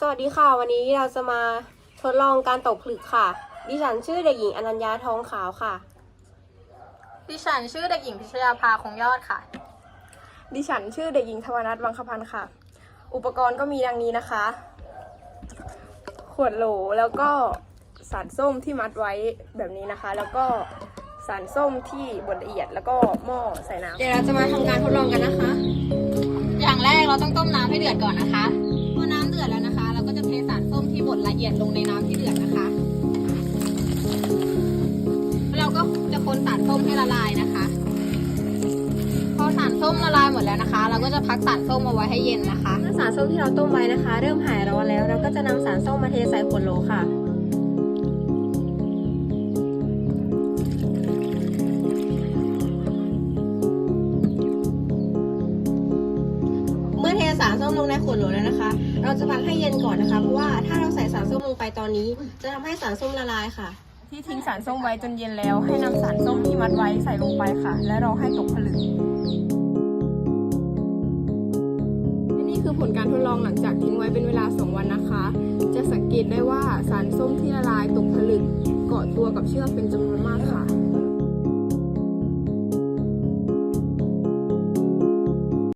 สวัสดีค่ะ วันนี้เราจะมาทดลองการตกผลึกค่ะ ดิฉันชื่อเด็กหญิงอนัญญาทองขาวค่ะ ดิฉันชื่อเด็กหญิงพิชยาภาคงยอดค่ะ ดิฉันชื่อเด็กหญิงธวนัทวังคพันธ์ค่ะ อุปกรณ์ก็มีดังนี้นะคะ ขวดโหลแล้วก็สารส้มที่มัดไว้แบบนี้นะคะ แล้วก็สารส้มที่บดละเอียดแล้วก็หม้อใส่น้ำเดี๋ยวเราจะมาทำการทดลองกันนะคะ อย่างแรกเราต้องต้มน้ำให้เดือดก่อนนะคะ ส้มที่บดละเอียดลงในน้ำที่เดือดนะคะแล้วเราก็จะคนสารส้มให้ละลายนะคะ พอสารส้มละลายหมดแล้วนะคะ เราก็จะพักสารส้มเอาไว้ให้เย็นนะคะเมื่อสารส้มที่เราต้มไว้นะคะ เริ่มหายร้อนแล้ว เราก็จะนำสารส้มมาเทใส่ขวดโหลค่ะเมื่อเทสารส้มลงในขวดโหลแล้วนะคะ เราจะพักให้เย็นก่อนนะคะ เพราะว่าถ้าาใส่สารส้มลงไปตอนนี้ จะทำให้สารส้มละลายค่ะ ที่ทิ้งสารส้มไว้จนเย็นแล้ว ให้นำสารส้มที่มัดไว้ใส่ลงไปค่ะ และรอให้ตกผลึกและนี่คือผลการทดลองหลังจากทิ้งไว้เป็นเวลา 2 วันนะคะ จะสังเกตได้ว่าสารส้มที่ละลายตกผลึกเกาะตัวกับเชือกเป็นจำนวนมากค่ะ